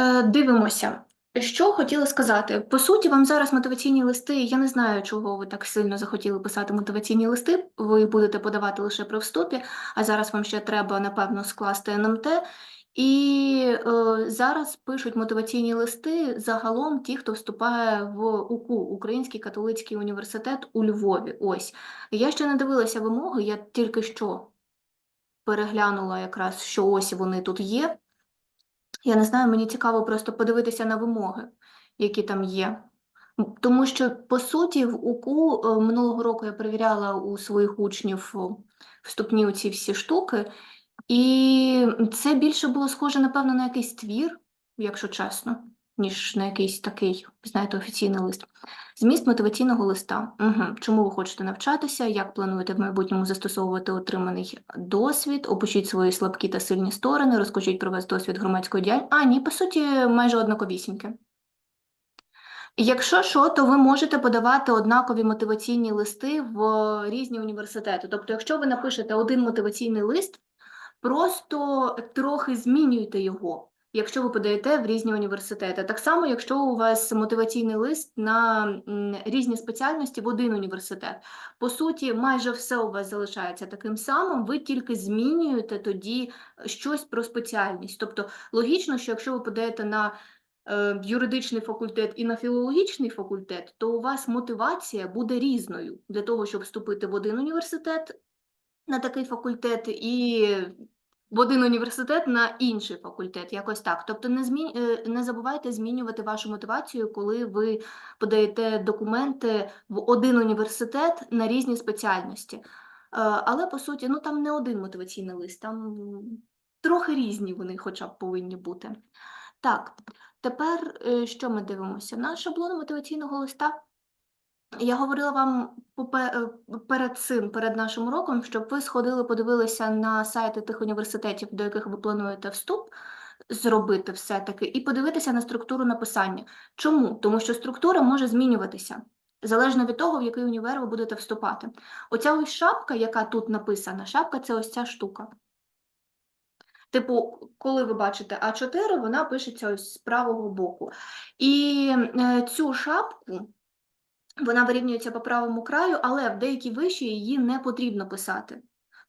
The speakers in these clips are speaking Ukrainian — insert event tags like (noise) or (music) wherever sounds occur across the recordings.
Е, Дивимося. Що хотіла сказати? По суті, вам зараз мотиваційні листи. Я не знаю, чого ви так сильно захотіли писати мотиваційні листи. Ви будете подавати лише при вступі, а зараз вам ще треба, напевно, скласти НМТ. І е, зараз пишуть мотиваційні листи загалом ті, хто вступає в УКУ, Український католицький університет у Львові. Ось я ще не дивилася вимоги, я тільки що переглянула якраз, що ось вони тут є. Я не знаю, мені цікаво просто подивитися на вимоги, які там є. Тому що, по суті, в УКУ е, минулого року я перевіряла у своїх учнів вступні у ці всі штуки, і це більше було схоже, напевно, на якийсь твір, якщо чесно, ніж на якийсь такий, знаєте, офіційний лист. Зміст мотиваційного листа. Угу. Чому ви хочете навчатися? Як плануєте в майбутньому застосовувати отриманий досвід? Опишіть свої слабкі та сильні сторони, розкажіть про ваш досвід громадської діяльності. А, ні, по суті, майже однаковісіньке. Якщо що, то ви можете подавати однакові мотиваційні листи в різні університети. Тобто, якщо ви напишете один мотиваційний лист, просто трохи змінюйте його, якщо ви подаєте в різні університети. Так само, якщо у вас мотиваційний лист на різні спеціальності в один університет. По суті, майже все у вас залишається таким самим, ви тільки змінюєте тоді щось про спеціальність. Тобто, логічно, що якщо ви подаєте на е, юридичний факультет і на філологічний факультет, то у вас мотивація буде різною для того, щоб вступити в один університет на такий факультет і в один університет на інший факультет, якось так. Тобто не змі... е, не забувайте змінювати вашу мотивацію, коли ви подаєте документи в один університет на різні спеціальності. Е, Але по суті, ну там не один мотиваційний лист, там трохи різні вони хоча б повинні бути. Так, тепер е, що ми дивимося? Наш шаблон мотиваційного листа. Я говорила вам е, перед цим, перед нашим уроком, щоб ви сходили, подивилися на сайти тих університетів, до яких ви плануєте вступ зробити все-таки, і подивитися на структуру написання. Чому? Тому що структура може змінюватися. Залежно від того, в який універ ви будете вступати. Оця ось шапка, яка тут написана, шапка це ось ця штука. Типу, коли ви бачите А4, вона пишеться ось з правого боку. І е, цю шапку вона вирівнюється по правому краю, але в деякі виші її не потрібно писати.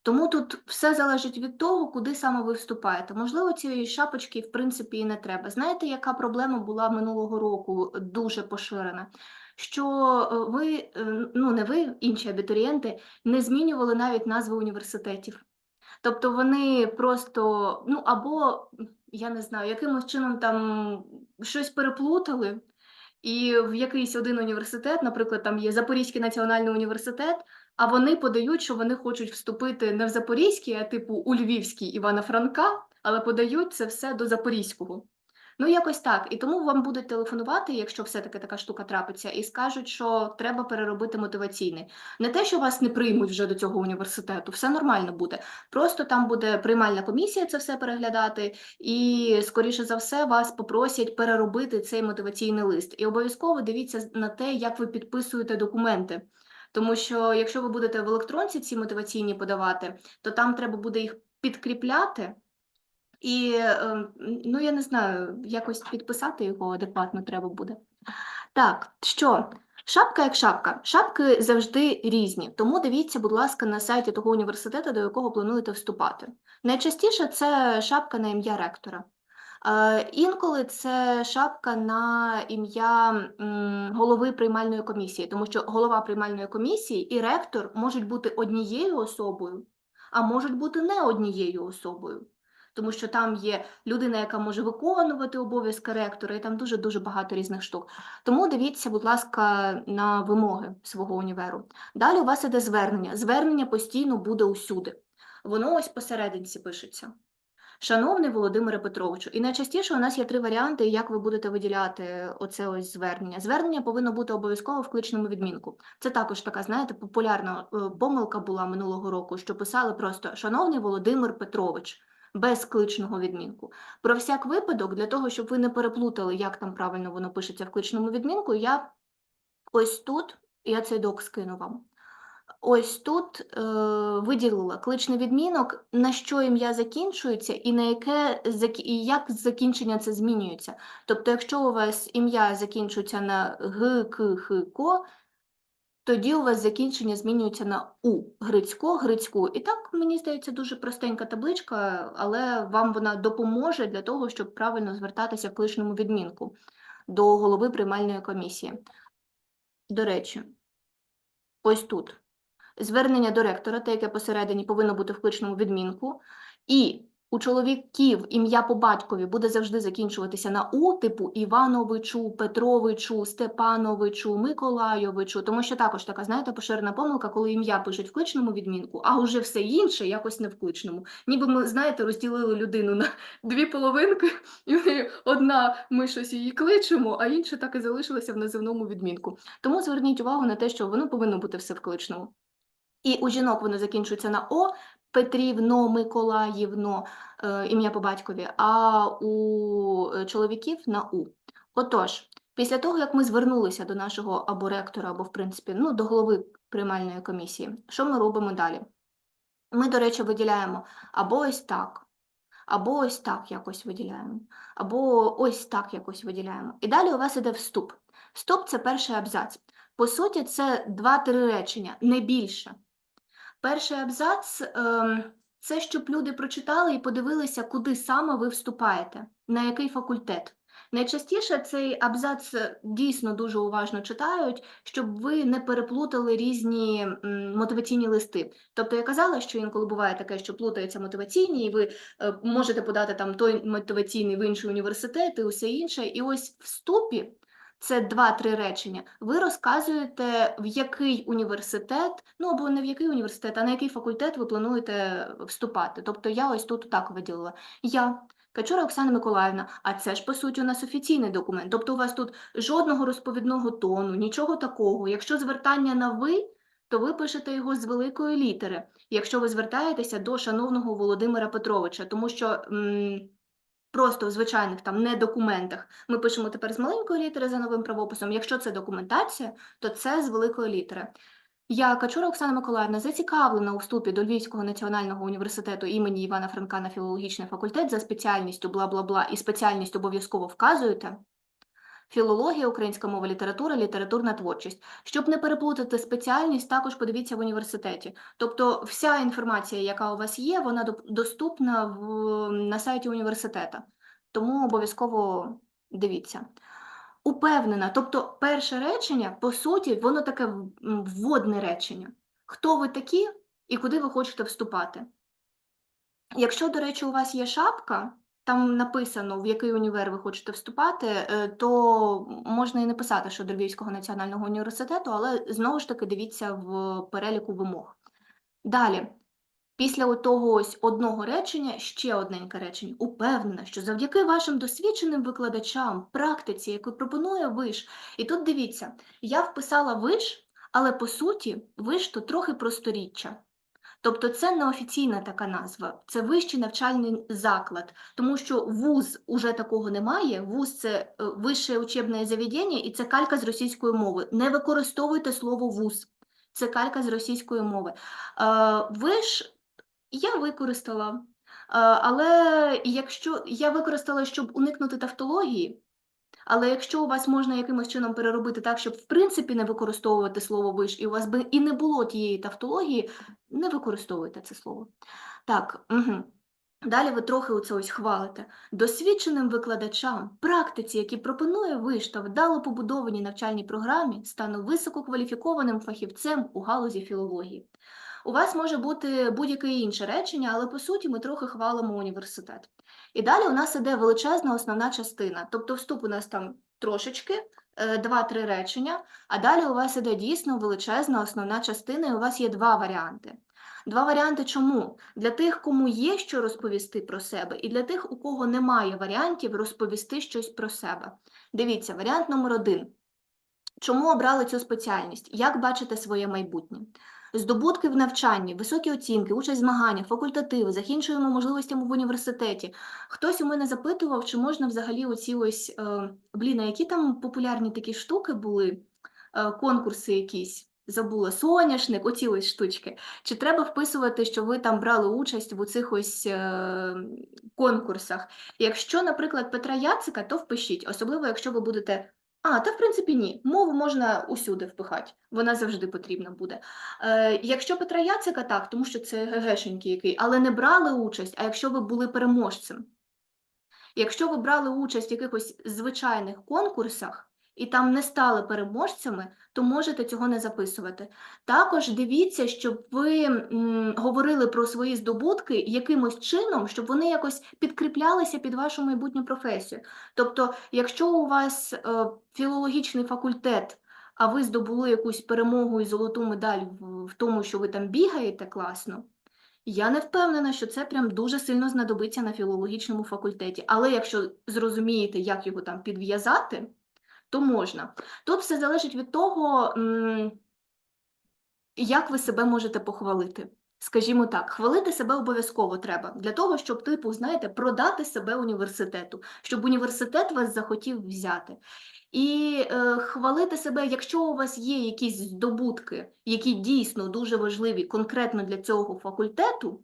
Тому тут все залежить від того, куди саме ви вступаєте. Можливо, цієї шапочки, в принципі, і не треба. Знаєте, яка проблема була минулого року дуже поширена? Що е, ви, е, ну не ви, інші абітурієнти, не змінювали навіть назви університетів. Тобто вони просто, ну або, я не знаю, якимось чином там щось переплутали, і в якийсь один університет, наприклад, там є Запорізький національний університет, а вони подають, що вони хочуть вступити не в Запорізький, а типу у Львівський Івана Франка, але подають це все до Запорізького. Ну, якось так. І тому вам будуть телефонувати, якщо все-таки така штука трапиться, і скажуть, що треба переробити мотиваційний. Не те, що вас не приймуть вже до цього університету, все нормально буде. Просто там буде приймальна комісія це все переглядати, і, скоріше за все, вас попросять переробити цей мотиваційний лист. І обов'язково дивіться на те, як ви підписуєте документи. Тому що якщо ви будете в електронці ці мотиваційні подавати, то там треба буде їх підкріпляти. І, е, ну, я не знаю, якось підписати його адекватно треба буде. Так, що? Шапка як шапка. Шапки завжди різні, тому дивіться, будь ласка, на сайті того університету, до якого плануєте вступати. Найчастіше це шапка на ім'я ректора. Е, інколи це шапка на ім'я голови приймальної комісії, тому що голова приймальної комісії і ректор можуть бути однією особою, а можуть бути не однією особою. Тому що там є людина, яка може виконувати обов'язки ректора, і там дуже-дуже багато різних штук. Тому дивіться, будь ласка, на вимоги свого універу. Далі у вас іде звернення. Звернення постійно буде усюди. Воно ось посерединці пишеться. Шановний Володимире Петровичу, і найчастіше у нас є три варіанти, як ви будете виділяти оце ось звернення. Звернення повинно бути обов'язково в кличному відмінку. Це також така, знаєте, популярна е, помилка була минулого року, що писали просто Шановний Володимир Петрович без кличного відмінку. Про всяк випадок, для того, щоб ви не переплутали, як там правильно воно пишеться в кличному відмінку, я ось тут, я цей док скину вам. ось тут е, виділила кличний відмінок, на що ім'я закінчується і на яке і як закінчення це змінюється. Тобто, якщо у вас ім'я закінчується на г, к, х, ко, тоді у вас закінчення змінюється на у грицько, грицьку. І так, мені здається, дуже простенька табличка, але вам вона допоможе для того, щоб правильно звертатися в кличному відмінку до голови приймальної комісії. До речі, ось тут звернення до ректора, те, яке посередині повинно бути в кличному відмінку, і у чоловіків ім'я по батькові буде завжди закінчуватися на У, типу Івановичу, Петровичу, Степановичу, Миколайовичу, тому що також така, знаєте, поширена помилка, коли ім'я пишуть в кличному відмінку, а уже все інше якось не в кличному. Ніби ми, знаєте, розділили людину на дві половинки, і одна ми щось її кличемо, а інша так і залишилася в називному відмінку. Тому зверніть увагу на те, що воно повинно бути все в кличному. І у жінок воно закінчується на О, Петрівно, Миколаївно, е, ім'я по батькові, а у е, чоловіків на У. Отож, після того, як ми звернулися до нашого або ректора, або, в принципі, ну, до голови приймальної комісії, що ми робимо далі? Ми, до речі, виділяємо або ось так, або ось так якось виділяємо, або ось так якось виділяємо. І далі у вас іде вступ. Вступ це перший абзац. По суті, це два-три речення, не більше. Перший абзац ем, це щоб люди прочитали і подивилися, куди саме ви вступаєте, на який факультет. Найчастіше цей абзац е, дійсно дуже уважно читають, щоб ви не переплутали різні мотиваційні листи. Тобто я казала, що інколи буває таке, що плутаються мотиваційні, і ви е, можете подати там той мотиваційний в інший університет і усе інше. І ось в вступі це два-три речення. Ви розказуєте, в який університет, ну або не в який університет, а на який факультет ви плануєте вступати. Тобто я ось тут так виділила. Я. Качура Оксана Миколаївна, а це ж по суті у нас офіційний документ. Тобто у вас тут жодного розповідного тону, нічого такого. Якщо звертання на ви, то ви пишете його з великої літери. Якщо ви звертаєтеся до шановного Володимира Петровича, тому що м, просто в звичайних там не документах ми пишемо тепер з маленької літери за новим правописом. Якщо це документація, то це з великої літери. Я Качура Оксана Миколаївна зацікавлена у вступі до Львівського національного університету імені Івана Франка на філологічний факультет за спеціальністю бла-бла-бла і спеціальність обов'язково вказуєте. Філологія, українська мова, література, літературна творчість. Щоб не переплутати спеціальність, також подивіться в університеті. Тобто вся інформація, яка у вас є, вона доступна в, на сайті університету. Тому обов'язково дивіться. Упевнена, тобто перше речення, по суті, воно таке вводне речення. Хто ви такі і куди ви хочете вступати? Якщо, до речі, у вас є шапка, там написано, в який універ ви хочете вступати, е, то можна і не писати, що до Львівського національного університету, але знову ж таки дивіться в переліку вимог. Далі, після того ось одного речення ще одненьке речення. Упевнена, що завдяки вашим досвідченим викладачам, практиці, яку пропонує виш. І тут дивіться, я вписала виш, але по суті виш то трохи просторіччя. Тобто це не офіційна така назва, це вищий навчальний заклад, тому що вуз уже такого немає. Вуз це е, вище учебне заведення і це калька з російської мови. Не використовуйте слово вуз. Це калька з російської мови. Е, Виш я використала, е, але якщо я використала, щоб уникнути тавтології. Але якщо у вас можна якимось чином переробити так, щоб в принципі не використовувати слово виш, і у вас би і не було тієї тавтології, не використовуйте це слово. Так, угу. Далі ви трохи оце ось хвалите. Досвідченим викладачам, практиці, які пропонує виш та вдало побудованій навчальній програмі, стану висококваліфікованим фахівцем у галузі філології. У вас може бути будь-яке інше речення, але по суті ми трохи хвалимо університет. І далі у нас іде величезна основна частина. Тобто вступ у нас там трошечки, е, два-три речення, а далі у вас іде дійсно величезна основна частина, і у вас є два варіанти. Два варіанти чому? Для тих, кому є що розповісти про себе, і для тих, у кого немає варіантів розповісти щось про себе. Дивіться, варіант номер один. Чому обрали цю спеціальність? Як бачите своє майбутнє? Здобутки в навчанні, високі оцінки, участь в змаганнях, факультативи, закінчуємо можливостями в університеті. Хтось у мене запитував, чи можна взагалі оці ось, е, блін, а які там популярні такі штуки були, е, конкурси якісь. забула, соняшник, оці ось штучки. Чи треба вписувати, що ви там брали участь в оцих ось е, конкурсах? Якщо, наприклад, Петра Яцика, то впишіть, особливо якщо ви будете. А, та в принципі ні. Мову можна усюди впихати, вона завжди потрібна буде. Е, якщо Петра Яцика, так, тому що це ГГшенький який, але не брали участь, а якщо ви були переможцем. Якщо ви брали участь в якихось звичайних конкурсах і там не стали переможцями, то можете цього не записувати. Також дивіться, щоб ви м, говорили про свої здобутки якимось чином, щоб вони якось підкріплялися під вашу майбутню професію. Тобто, якщо у вас е, філологічний факультет, а ви здобули якусь перемогу і золоту медаль в, в тому, що ви там бігаєте класно. Я не впевнена, що це прям дуже сильно знадобиться на філологічному факультеті. Але якщо зрозумієте, як його там підв'язати, то можна. Тут все залежить від того, як ви себе можете похвалити. Скажімо так, хвалити себе обов'язково треба для того, щоб, типу, знаєте, продати себе університету, щоб університет вас захотів взяти. І е, хвалити себе, якщо у вас є якісь здобутки, які дійсно дуже важливі конкретно для цього факультету,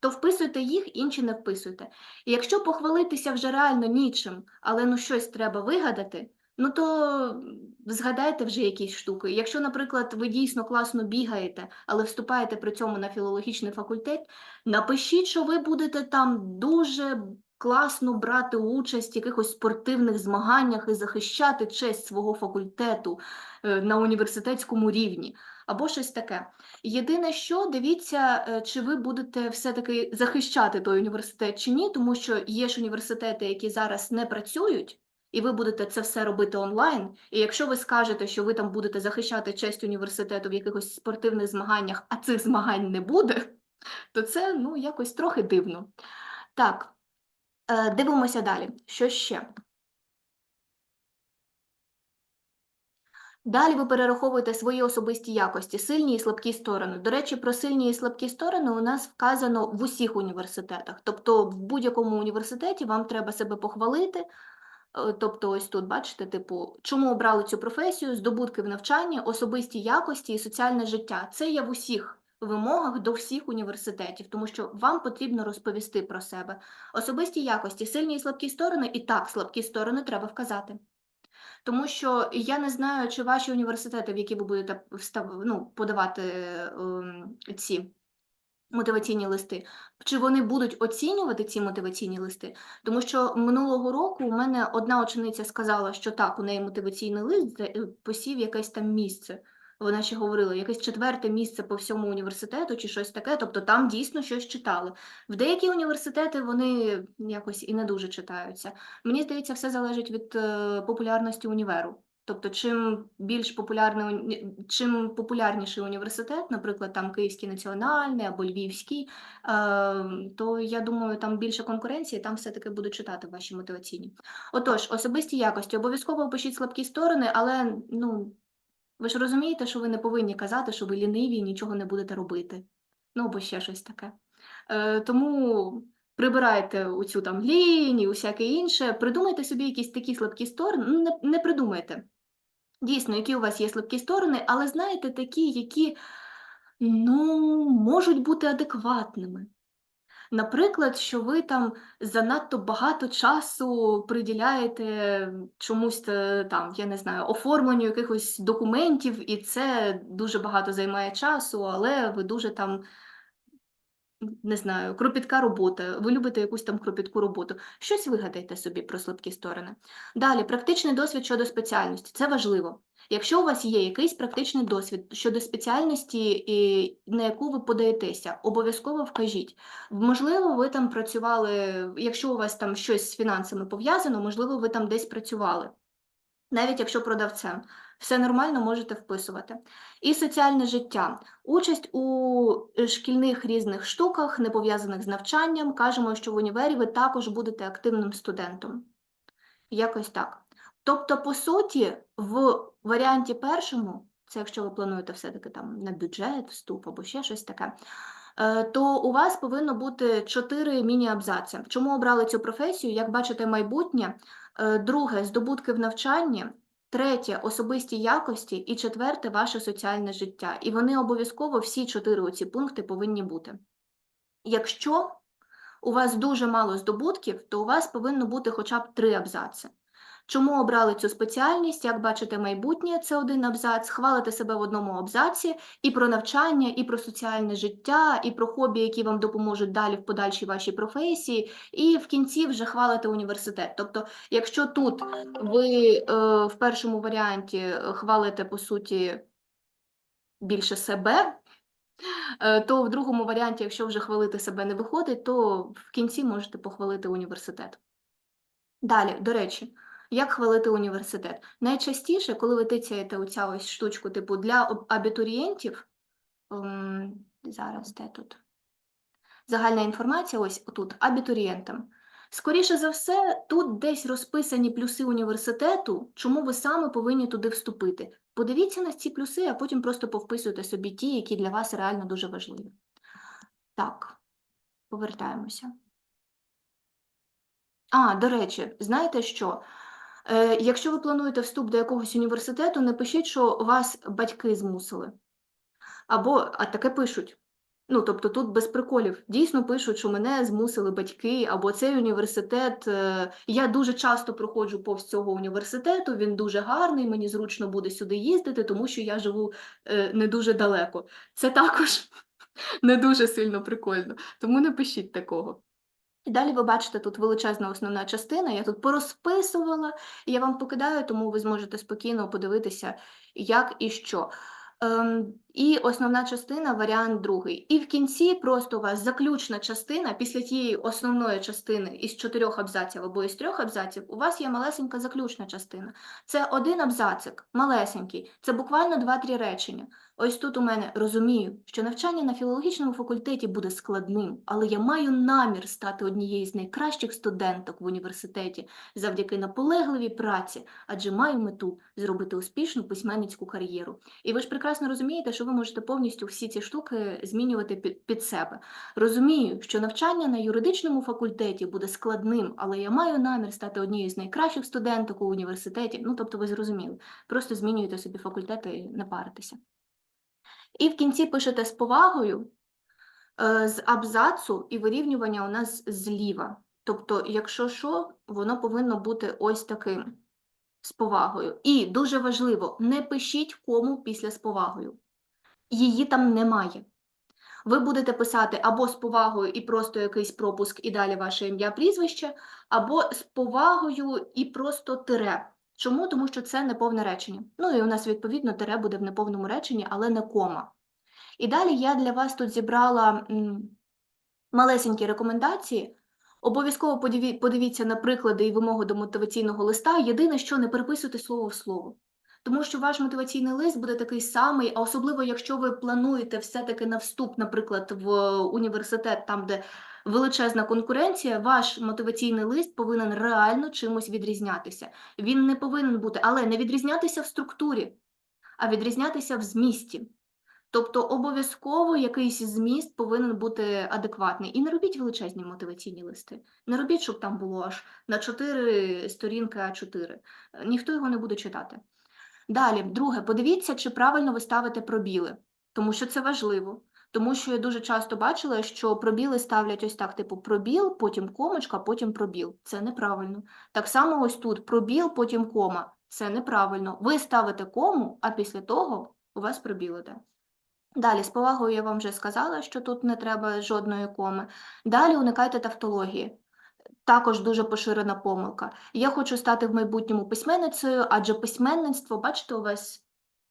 то вписуйте їх, інші не вписуйте. І якщо похвалитися вже реально нічим, але ну щось треба вигадати, ну то згадайте вже якісь штуки. Якщо, наприклад, ви дійсно класно бігаєте, але вступаєте при цьому на філологічний факультет, напишіть, що ви будете там дуже класно брати участь в якихось спортивних змаганнях і захищати честь свого факультету е, на університетському рівні, або щось таке. Єдине, що дивіться, е, чи ви будете все-таки захищати той університет чи ні, тому що є ж університети, які зараз не працюють. І ви будете це все робити онлайн. І якщо ви скажете, що ви там будете захищати честь університету в якихось спортивних змаганнях, а цих змагань не буде, то це ну якось трохи дивно. Так, е, дивимося далі. Що ще? Далі ви перераховуєте свої особисті якості, сильні і слабкі сторони. До речі, про сильні і слабкі сторони у нас вказано в усіх університетах. Тобто, в будь-якому університеті вам треба себе похвалити. Е, Тобто, ось тут бачите, типу, чому обрали цю професію, здобутки в навчанні, особисті якості і соціальне життя. Це є в усіх вимогах до всіх університетів, тому що вам потрібно розповісти про себе. Особисті якості, сильні і слабкі сторони, і так, слабкі сторони треба вказати. Тому що я не знаю, чи ваші університети, в які ви будете ну, подавати ем, ці мотиваційні листи, чи вони будуть оцінювати ці мотиваційні листи? Тому що минулого року у мене одна учениця сказала, що так, у неї мотиваційний лист е, посів якесь там місце. Вона ще говорила, якесь четверте місце по всьому університету чи щось таке, тобто там дійсно щось читали. В деякі університети вони якось і не дуже читаються. Мені здається, все залежить від е, популярності універу. Тобто, чим більш популярний, чим популярніший університет, наприклад, там Київський національний або Львівський, е, то я думаю, там більше конкуренції, там все-таки будуть читати ваші мотиваційні. Отож, особисті якості. Обов'язково опишіть слабкі сторони, але ну, ви ж розумієте, що ви не повинні казати, що ви ліниві і нічого не будете робити. Ну, або ще щось таке. Е, тому прибирайте оцю там лінь усяке інше, придумайте собі якісь такі слабкі сторони, ну, не, не придумайте. Дійсно, які у вас є слабкі сторони, але знаєте, такі, які ну, можуть бути адекватними. Наприклад, що ви там занадто багато часу приділяєте чомусь е, там, я не знаю, оформленню якихось документів, і це дуже багато займає часу, але ви дуже там, не знаю, кропітка робота, ви любите якусь там кропітку роботу. Щось вигадайте собі про слабкі сторони. Далі, практичний досвід щодо спеціальності. Це важливо. Якщо у вас є якийсь практичний досвід щодо спеціальності, і на яку ви подаєтеся, обов'язково вкажіть. Можливо, ви там працювали, якщо у вас там щось з фінансами пов'язано, можливо, ви там десь працювали. Навіть якщо продавцем, все нормально можете вписувати. І соціальне життя. Участь у е, шкільних різних штуках, не пов'язаних з навчанням. Кажемо, що в універі ви також будете активним студентом. Якось так. Тобто, по суті, в варіанті першому, це якщо ви плануєте все-таки там на бюджет, вступ або ще щось таке, е, то у вас повинно бути чотири міні-абзаци. Чому обрали цю професію? Як бачите, майбутнє. Е, Друге здобутки в навчанні. Третє особисті якості і четверте ваше соціальне життя. І вони обов'язково всі чотири оці пункти повинні бути. Якщо у вас дуже мало здобутків, то у вас повинно бути хоча б три абзаци. Чому обрали цю спеціальність? Як бачите, майбутнє це один абзац, хвалите себе в одному абзаці і про навчання, і про соціальне життя, і про хобі, які вам допоможуть далі в подальшій вашій професії, і в кінці вже хвалите університет. Тобто, якщо тут ви е, в першому варіанті е, хвалите по суті більше себе, е, то в другому варіанті, якщо вже хвалити себе не виходить, то в кінці можете похвалити університет. Далі, до речі, як хвалити університет? Найчастіше, коли ви тицяєте оця ось штучку, типу для абітурієнтів, ем, зараз де тут? Загальна інформація, ось тут, абітурієнтам. Скоріше за все, тут десь розписані плюси університету, чому ви саме повинні туди вступити. Подивіться на ці плюси, а потім просто повписуйте собі ті, які для вас реально дуже важливі. Так, повертаємося. А, до речі, знаєте що? Е, якщо ви плануєте вступ до якогось університету, не пишіть, що вас батьки змусили. Або, а таке пишуть. Ну, тобто тут без приколів. Дійсно пишуть, що мене змусили батьки, або цей університет. е, Я дуже часто проходжу повз цього університету, він дуже гарний, мені зручно буде сюди їздити, тому що я живу е, не дуже далеко. Це також (laughs) не дуже сильно прикольно, тому не пишіть такого. І далі ви бачите тут величезна основна частина, я тут порозписувала, і я вам покидаю, тому ви зможете спокійно подивитися, як і що. Ем, і основна частина, варіант другий. І в кінці просто у вас заключна частина, після тієї основної частини із чотирьох абзаців або із трьох абзаців, у вас є малесенька заключна частина. Це один абзацик, малесенький, це буквально два-три речення. Ось тут у мене розумію, що навчання на філологічному факультеті буде складним, але я маю намір стати однією з найкращих студенток в університеті завдяки наполегливій праці, адже маю мету зробити успішну письменницьку кар'єру. І ви ж прекрасно розумієте, що ви можете повністю всі ці штуки змінювати під, себе. Розумію, що навчання на юридичному факультеті буде складним, але я маю намір стати однією з найкращих студенток у університеті. Ну, тобто, ви зрозуміли. Просто змінюєте собі факультети і не паритеся. І в кінці пишете з повагою е, з абзацу і вирівнювання у нас зліва. Тобто, якщо що, воно повинно бути ось таким з повагою. І дуже важливо, не пишіть кому після з повагою. Її там немає. Ви будете писати або з повагою і просто якийсь пропуск, і далі ваше ім'я, прізвище, або з повагою і просто тире. Чому? Тому що це неповне речення. Ну і у нас, відповідно, тире буде в неповному реченні, але не кома. І далі я для вас тут зібрала малесенькі рекомендації. Обов'язково подиві- подивіться на приклади і вимоги до мотиваційного листа. Єдине, що не переписуйте слово в слово. Тому що ваш мотиваційний лист буде такий самий, а особливо, якщо ви плануєте все-таки на вступ, наприклад, в університет, там, де величезна конкуренція, ваш мотиваційний лист повинен реально чимось відрізнятися. Він не повинен бути, але не відрізнятися в структурі, а відрізнятися в змісті. Тобто обов'язково якийсь зміст повинен бути адекватний. І не робіть величезні мотиваційні листи. Не робіть, щоб там було аж на 4 сторінки А4. Ніхто його не буде читати. Далі, друге, подивіться, чи правильно ви ставите пробіли, тому що це важливо. Тому що я дуже часто бачила, що пробіли ставлять ось так: типу пробіл, потім комочка, потім пробіл. Це неправильно. Так само ось тут пробіл, потім кома. Це неправильно. Ви ставите кому, а після того у вас пробіл іде. Далі, з повагою я вам вже сказала, що тут не треба жодної коми. Далі уникайте тавтології. Також дуже поширена помилка. Я хочу стати в майбутньому письменницею, адже письменництво, бачите, у вас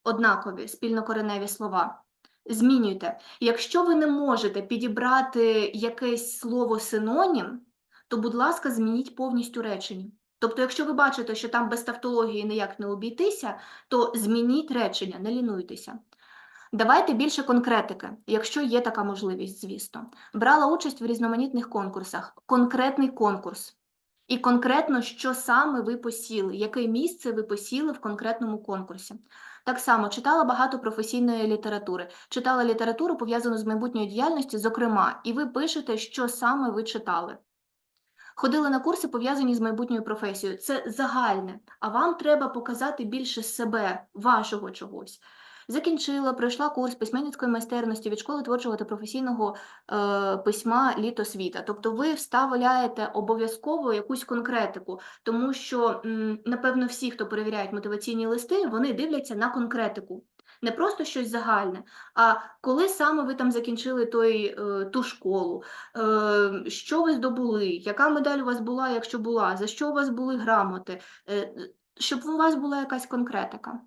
однакові спільнокореневі слова. Змінюйте. Якщо ви не можете підібрати якесь слово синонім, то, будь ласка, змініть повністю речення. Тобто, якщо ви бачите, що там без тавтології ніяк не обійтися, то змініть речення, не лінуйтеся. Давайте більше конкретики, якщо є така можливість, звісно. Брала участь в різноманітних конкурсах, конкретний конкурс. І конкретно, що саме ви посіли, яке місце ви посіли в конкретному конкурсі. Так само читала багато професійної літератури, читала літературу, пов'язану з майбутньою діяльністю, зокрема, і ви пишете, що саме ви читали. Ходили на курси, пов'язані з майбутньою професією. Це загальне, а вам треба показати більше себе, вашого чогось. Закінчила, пройшла курс письменницької майстерності від школи творчого та професійного е, письма Літо світа. Тобто ви вставляєте обов'язково якусь конкретику, тому що, м, напевно, всі, хто перевіряють мотиваційні листи, вони дивляться на конкретику. Не просто щось загальне, а коли саме ви там закінчили той, е, ту школу, е, що ви здобули, яка медаль у вас була, якщо була, за що у вас були грамоти, е, щоб у вас була якась конкретика.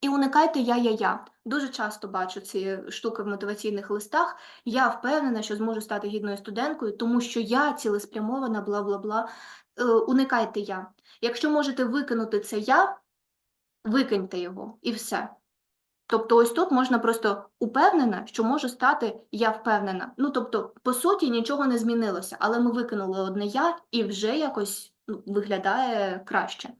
І уникайте я-я-я. Дуже часто бачу ці штуки в мотиваційних листах. Я впевнена, що зможу стати гідною студенткою, тому що я цілеспрямована, бла-бла-бла. Е, Уникайте я. Якщо можете викинути це я, викиньте його і все. Тобто, ось тут можна просто упевнена, що можу стати я впевнена. Ну, тобто, по суті, нічого не змінилося, але ми викинули одне я і вже якось ну, виглядає краще.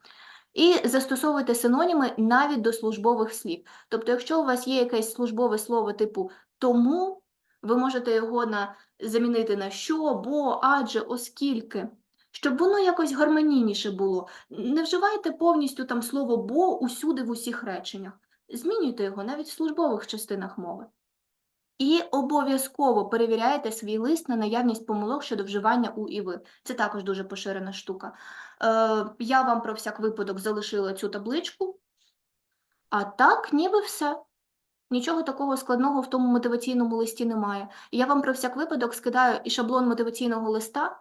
І застосовуйте синоніми навіть до службових слів. Тобто, якщо у вас є якесь службове слово типу тому, ви можете його на, замінити на що, бо, адже, оскільки, щоб воно якось гармонійніше було. Не вживайте повністю там слово бо усюди в усіх реченнях. Змінюйте його навіть в службових частинах мови. І обов'язково перевіряйте свій лист на наявність помилок щодо вживання у і ви. Це також дуже поширена штука. Е, я вам про всяк випадок залишила цю табличку, а так ніби все. Нічого такого складного в тому мотиваційному листі немає. Я вам про всяк випадок скидаю і шаблон мотиваційного листа,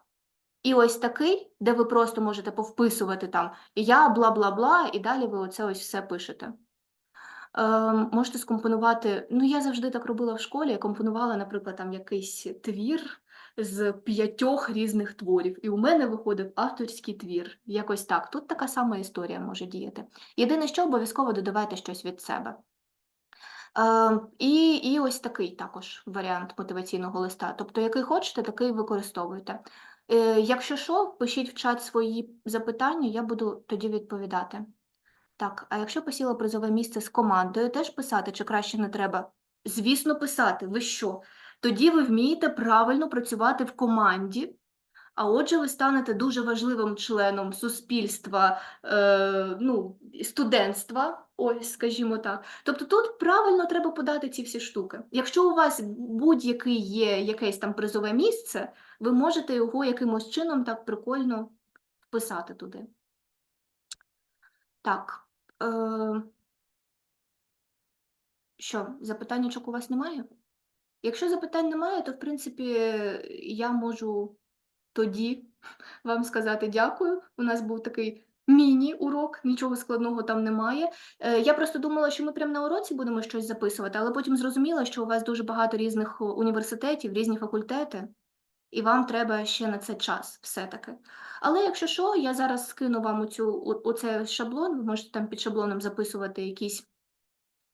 і ось такий, де ви просто можете повписувати там я, бла-бла-бла, і далі ви оце ось все пишете. Е, можете скомпонувати. Ну, я завжди так робила в школі. Я компонувала, наприклад, там якийсь твір з п'ятьох різних творів, і у мене виходив авторський твір. Якось так. Тут така сама історія може діяти. Єдине, що обов'язково додавайте щось від себе. Е, і, і ось такий також варіант мотиваційного листа. Тобто, який хочете, такий використовуйте. Е, якщо що, пишіть в чат свої запитання, я буду тоді відповідати. Так, а якщо посіла призове місце з командою, теж писати чи краще не треба? Звісно, писати. Ви що? Тоді ви вмієте правильно працювати в команді, а отже, ви станете дуже важливим членом суспільства, е, ну, студентства, ось, скажімо так. Тобто тут правильно треба подати ці всі штуки. Якщо у вас будь-який є якесь там призове місце, ви можете його якимось чином так прикольно вписати туди. Так. Е... Що, запитаннячок у вас немає? Якщо запитань немає, то в принципі я можу тоді (laughs) вам сказати дякую. У нас був такий міні-урок, нічого складного там немає. Е, Я просто думала, що ми прямо на уроці будемо щось записувати, але потім зрозуміла, що у вас дуже багато різних університетів, різні факультети, і вам треба ще на це час все-таки. Але якщо що, я зараз скину вам оцю, оцей шаблон, ви можете там під шаблоном записувати якісь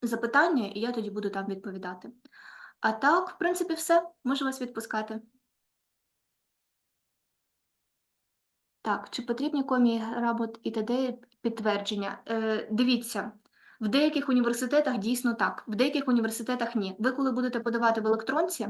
запитання, і я тоді буду там відповідати. А так, в принципі, все. Можу вас відпускати. Так, чи потрібні комі гработ і т.д. підтвердження? Е, дивіться, в деяких університетах дійсно так, в деяких університетах ні. Ви коли будете подавати в електронці,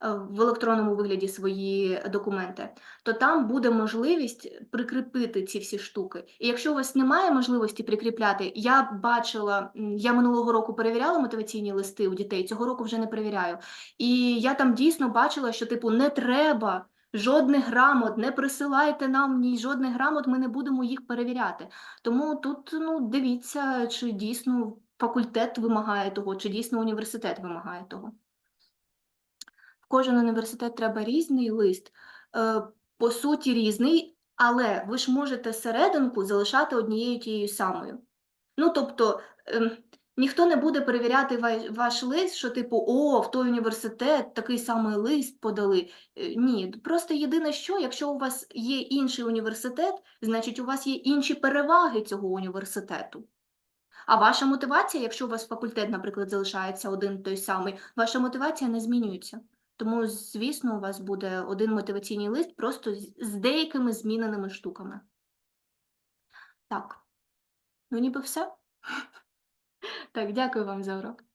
в електронному вигляді свої документи, то там буде можливість прикріпити ці всі штуки. І якщо у вас немає можливості прикріпляти, я бачила, я минулого року перевіряла мотиваційні листи у дітей, цього року вже не перевіряю. І я там дійсно бачила, що типу не треба. Жодних грамот, не присилайте нам ні жодних грамот, ми не будемо їх перевіряти. Тому тут ну, дивіться, чи дійсно факультет вимагає того, чи дійсно університет вимагає того. Кожен університет треба різний лист, е, по суті, різний, але ви ж можете серединку залишати однією тією самою. Ну, тобто, ем, ніхто не буде перевіряти ваш лист, що типу, о, в той університет такий самий лист подали. Е, Ні, просто єдине, що якщо у вас є інший університет, значить у вас є інші переваги цього університету. А ваша мотивація, якщо у вас факультет, наприклад, залишається один той самий, ваша мотивація не змінюється. Тому, звісно, у вас буде один мотиваційний лист просто з деякими зміненими штуками. Так, ну ніби все. (laughs) Так, дякую вам за урок.